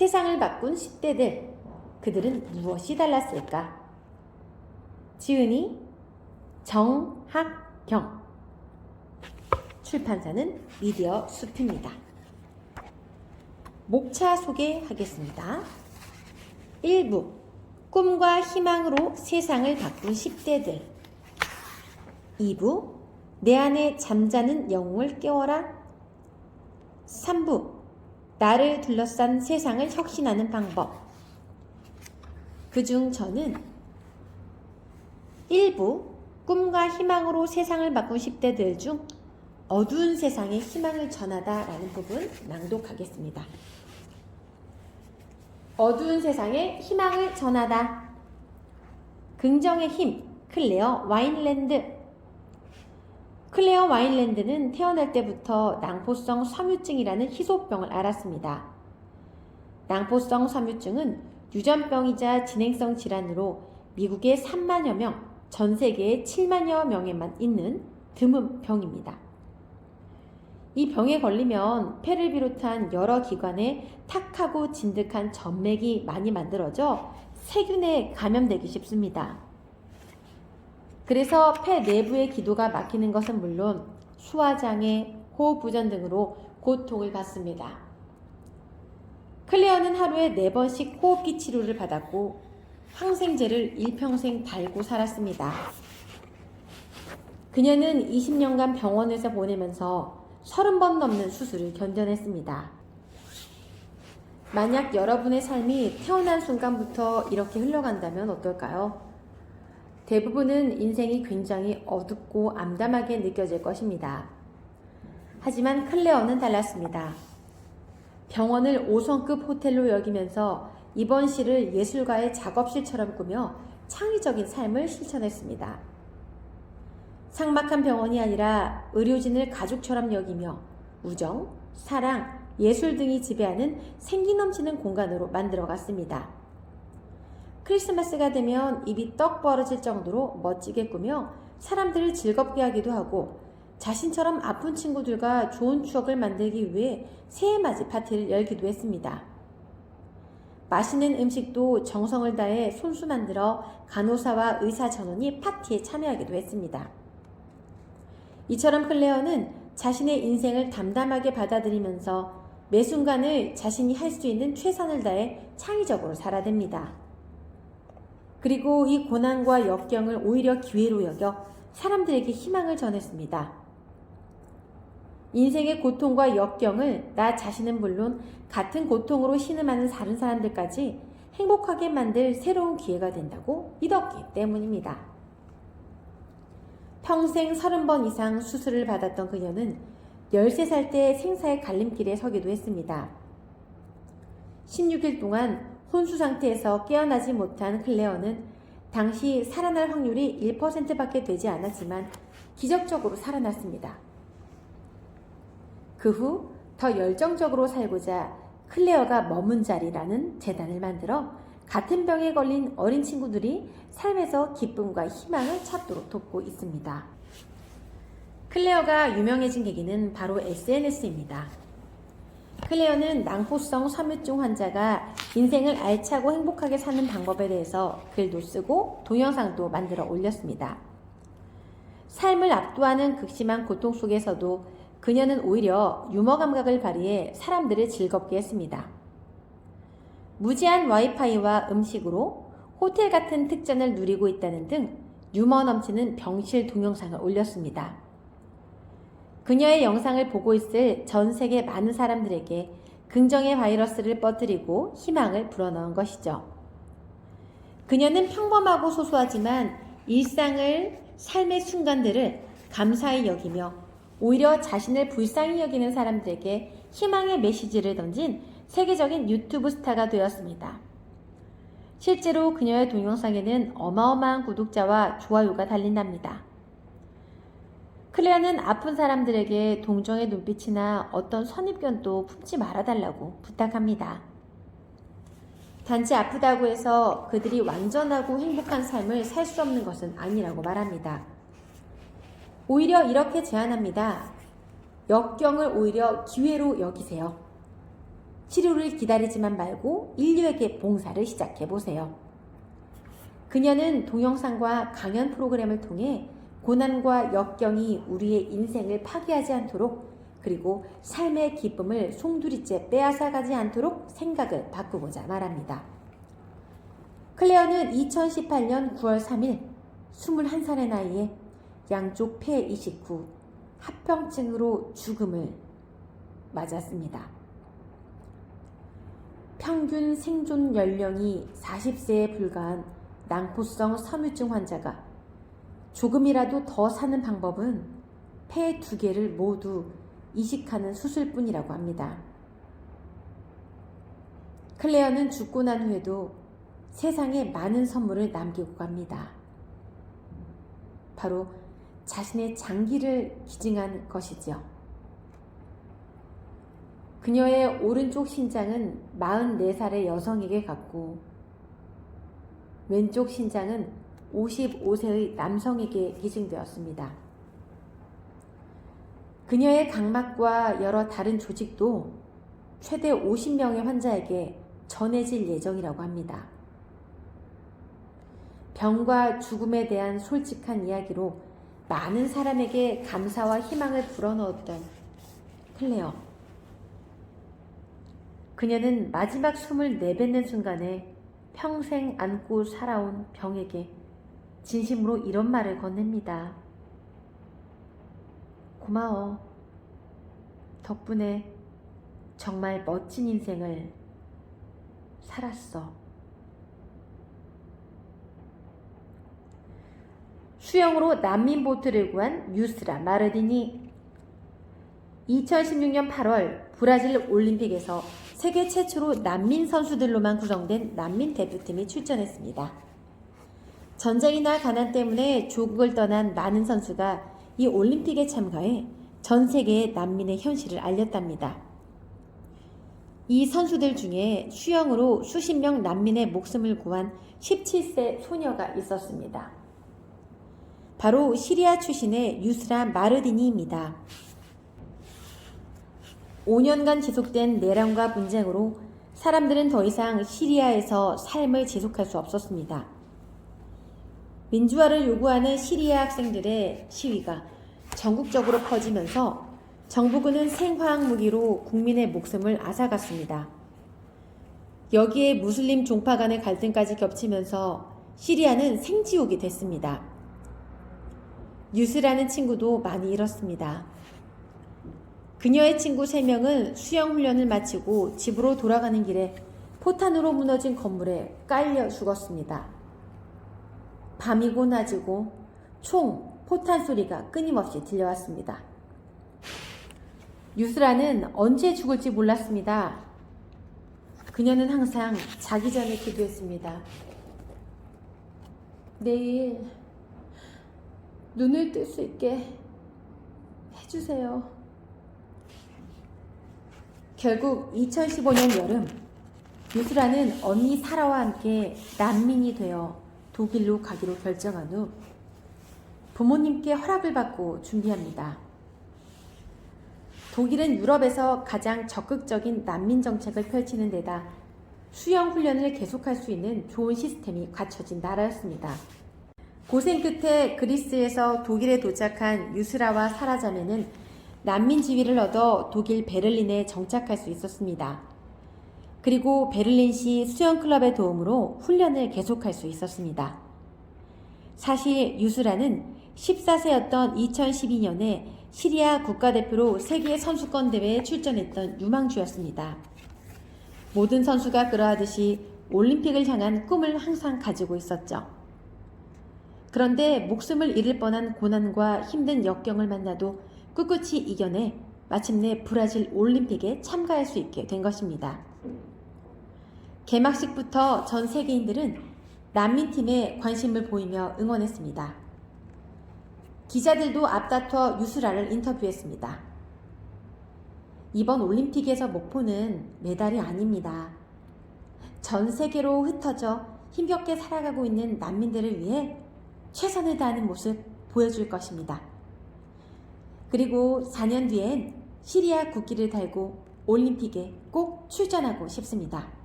세상을 바꾼 10대들. 그들은 무엇이 달랐을까? 지은이 정학경. 출판사는 미디어 숲입니다. 목차 소개하겠습니다. 1부 꿈과 희망으로 세상을 바꾼 10대들 2부 내 안에 잠자는 영웅을 깨워라 3부 나를 둘러싼 세상을 혁신하는 방법 그중 저는 1부 꿈과 희망으로 세상을 바꾼 10대들 중 어두운 세상에 희망을 전하다 라는 부분 낭독하겠습니다. 어두운 세상에 희망을 전하다. 긍정의 힘, 클레어 와인랜드. 클레어 와인랜드는 태어날 때부터 낭포성 섬유증이라는 희소병을 앓았습니다. 낭포성 섬유증은 유전병이자 진행성 질환으로 미국에 3만여 명, 전 세계에 7만여 명에만 있는 드문 병입니다. 이 병에 걸리면 폐를 비롯한 여러 기관에 탁하고 진득한 점맥이 많이 만들어져 세균에 감염되기 쉽습니다. 그래서 폐 내부의 기도가 막히는 것은 물론 소화장애, 호흡부전 등으로 고통을 받습니다. 클레어는 하루에 4번씩 호흡기 치료를 받았고 항생제를 일평생 달고 살았습니다. 그녀는 20년간 병원에서 보내면서 30번 넘는 수술을 견뎌냈습니다. 만약 여러분의 삶이 태어난 순간부터 이렇게 흘러간다면 어떨까요? 대부분은 인생이 굉장히 어둡고 암담하게 느껴질 것입니다. 하지만 클레어는 달랐습니다. 병원을 5성급 호텔로 여기면서 입원 실을 예술가의 작업실처럼 꾸며 창의적인 삶을 실천했습니다. 삭막한 병원이 아니라 의료진을 가족처럼 여기며 우정, 사랑, 예술 등이 지배하는 생기 넘치는 공간으로 만들어 갔습니다. 크리스마스가 되면 입이 떡 벌어질 정도로 멋지게 꾸며 사람들을 즐겁게 하기도 하고 자신처럼 아픈 친구들과 좋은 추억을 만들기 위해 새해 맞이 파티를 열기도 했습니다. 맛있는 음식도 정성을 다해 손수 만들어 간호사와 의사 전원이 파티에 참여하기도 했습니다. 이처럼 클레어는 자신의 인생을 담담하게 받아들이면서 매 순간을 자신이 할 수 있는 최선을 다해 창의적으로 살아냅니다. 그리고 이 고난과 역경을 오히려 기회로 여겨 사람들에게 희망을 전했습니다. 인생의 고통과 역경을 나 자신은 물론 같은 고통으로 신음하는 다른 사람들까지 행복하게 만들 새로운 기회가 된다고 믿었기 때문입니다. 평생 30번 이상 수술을 받았던 그녀는 13살 때 생사의 갈림길에 서기도 했습니다. 16일 동안 혼수 상태에서 깨어나지 못한 클레어는 당시 살아날 확률이 1%밖에 되지 않았지만 기적적으로 살아났습니다. 그 후 더 열정적으로 살고자 클레어가 머문 자리라는 재단을 만들어 같은 병에 걸린 어린 친구들이 삶에서 기쁨과 희망을 찾도록 돕고 있습니다. 클레어가 유명해진 계기는 바로 SNS입니다. 클레어는 낭포성 섬유증 환자가 인생을 알차고 행복하게 사는 방법에 대해서 글도 쓰고 동영상도 만들어 올렸습니다. 삶을 압도하는 극심한 고통 속에서도 그녀는 오히려 유머 감각을 발휘해 사람들을 즐겁게 했습니다. 무제한 와이파이와 음식으로 호텔 같은 특전을 누리고 있다는 등 유머 넘치는 병실 동영상을 올렸습니다. 그녀의 영상을 보고 있을 전 세계 많은 사람들에게 긍정의 바이러스를 뻗뜨리고 희망을 불어넣은 것이죠. 그녀는 평범하고 소소하지만 일상을, 삶의 순간들을 감사히 여기며 오히려 자신을 불쌍히 여기는 사람들에게 희망의 메시지를 던진 세계적인 유튜브 스타가 되었습니다. 실제로 그녀의 동영상에는 어마어마한 구독자와 좋아요가 달린답니다. 클레어는 아픈 사람들에게 동정의 눈빛이나 어떤 선입견도 품지 말아달라고 부탁합니다. 단지 아프다고 해서 그들이 완전하고 행복한 삶을 살 수 없는 것은 아니라고 말합니다. 오히려 이렇게 제안합니다. 역경을 오히려 기회로 여기세요. 치료를 기다리지만 말고 인류에게 봉사를 시작해 보세요. 그녀는 동영상과 강연 프로그램을 통해 고난과 역경이 우리의 인생을 파괴하지 않도록 그리고 삶의 기쁨을 송두리째 빼앗아가지 않도록 생각을 바꾸고자 말합니다. 클레어는 2018년 9월 3일 21살의 나이에 양쪽 폐 이식 후 합병증으로 죽음을 맞았습니다. 평균 생존 연령이 40세에 불과한 낭포성 섬유증 환자가 조금이라도 더 사는 방법은 폐 두 개를 모두 이식하는 수술뿐이라고 합니다. 클레어는 죽고 난 후에도 세상에 많은 선물을 남기고 갑니다. 바로 자신의 장기를 기증한 것이지요. 그녀의 오른쪽 신장은 44살의 여성에게 갔고, 왼쪽 신장은 55세의 남성에게 기증되었습니다. 그녀의 각막과 여러 다른 조직도 최대 50명의 환자에게 전해질 예정이라고 합니다. 병과 죽음에 대한 솔직한 이야기로 많은 사람에게 감사와 희망을 불어넣었던 클레어. 그녀는 마지막 숨을 내뱉는 순간에 평생 안고 살아온 병에게 진심으로 이런 말을 건넵니다. 고마워. 덕분에 정말 멋진 인생을 살았어. 수영으로 난민 보트를 구한 유스라 마르디니 2016년 8월 브라질 올림픽에서 세계 최초로 난민 선수들로만 구성된 난민 대표팀이 출전했습니다. 전쟁이나 가난 때문에 조국을 떠난 많은 선수가 이 올림픽에 참가해 전 세계의 난민의 현실을 알렸답니다. 이 선수들 중에 수영으로 수십 명 난민의 목숨을 구한 17세 소녀가 있었습니다. 바로 시리아 출신의 유스라 마르디니입니다. 5년간 지속된 내란과 분쟁으로 사람들은 더 이상 시리아에서 삶을 지속할 수 없었습니다. 민주화를 요구하는 시리아 학생들의 시위가 전국적으로 퍼지면서 정부군은 생화학 무기로 국민의 목숨을 앗아갔습니다. 여기에 무슬림 종파 간의 갈등까지 겹치면서 시리아는 생지옥이 됐습니다. 뉴스라는 친구도 많이 잃었습니다. 그녀의 친구 3명은 수영 훈련을 마치고 집으로 돌아가는 길에 포탄으로 무너진 건물에 깔려 죽었습니다. 밤이고 낮이고 총, 포탄 소리가 끊임없이 들려왔습니다. 유스라는 언제 죽을지 몰랐습니다. 그녀는 항상 자기 전에 기도했습니다. 내일 눈을 뜰 수 있게 해주세요. 결국 2015년 여름, 유스라는 언니 사라와 함께 난민이 되어 독일로 가기로 결정한 후 부모님께 허락을 받고 준비합니다. 독일은 유럽에서 가장 적극적인 난민 정책을 펼치는 데다 수영 훈련을 계속할 수 있는 좋은 시스템이 갖춰진 나라였습니다. 고생 끝에 그리스에서 독일에 도착한 유스라와 사라자매는 난민 지위를 얻어 독일 베를린에 정착할 수 있었습니다. 그리고 베를린시 수영클럽의 도움으로 훈련을 계속할 수 있었습니다. 사실 유스라는 14세였던 2012년에 시리아 국가대표로 세계 선수권 대회에 출전했던 유망주였습니다. 모든 선수가 그러하듯이 올림픽을 향한 꿈을 항상 가지고 있었죠. 그런데 목숨을 잃을 뻔한 고난과 힘든 역경을 만나도 꿋꿋이 이겨내 마침내 브라질 올림픽에 참가할 수 있게 된 것입니다. 개막식부터 전 세계인들은 난민팀에 관심을 보이며 응원했습니다. 기자들도 앞다퉈 유스라를 인터뷰했습니다. 이번 올림픽에서 목표는 메달이 아닙니다. 전 세계로 흩어져 힘겹게 살아가고 있는 난민들을 위해 최선을 다하는 모습 보여줄 것입니다. 그리고 4년 뒤엔 시리아 국기를 달고 올림픽에 꼭 출전하고 싶습니다.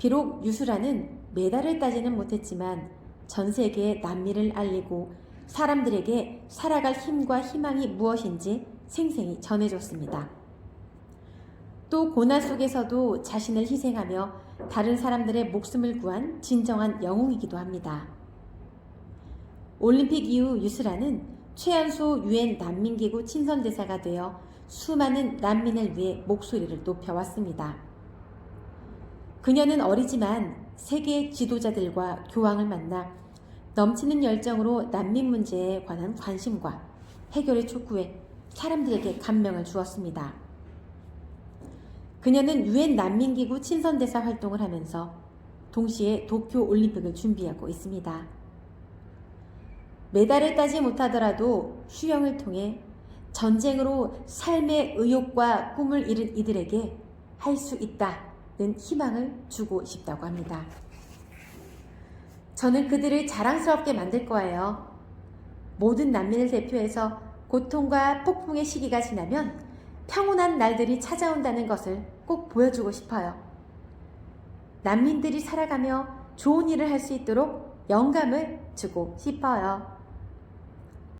비록 유수라는 메달을 따지는 못했지만 전 세계에 남미를 알리고 사람들에게 살아갈 힘과 희망이 무엇인지 생생히 전해줬습니다. 또 고난 속에서도 자신을 희생하며 다른 사람들의 목숨을 구한 진정한 영웅이기도 합니다. 올림픽 이후 유스라는 최연소 유엔 난민기구 친선대사가 되어 수많은 난민을 위해 목소리를 높여왔습니다. 그녀는 어리지만 세계 지도자들과 교황을 만나 넘치는 열정으로 난민 문제에 관한 관심과 해결의 촉구에 사람들에게 감명을 주었습니다. 그녀는 유엔 난민기구 친선대사 활동을 하면서 동시에 도쿄 올림픽을 준비하고 있습니다. 메달을 따지 못하더라도 수영을 통해 전쟁으로 삶의 의욕과 꿈을 잃은 이들에게 할 수 있다 는 희망을 주고 싶다고 합니다. 저는 그들을 자랑스럽게 만들 거예요. 모든 난민을 대표해서 고통과 폭풍의 시기가 지나면 평온한 날들이 찾아온다는 것을 꼭 보여주고 싶어요. 난민들이 살아가며 좋은 일을 할 수 있도록 영감을 주고 싶어요.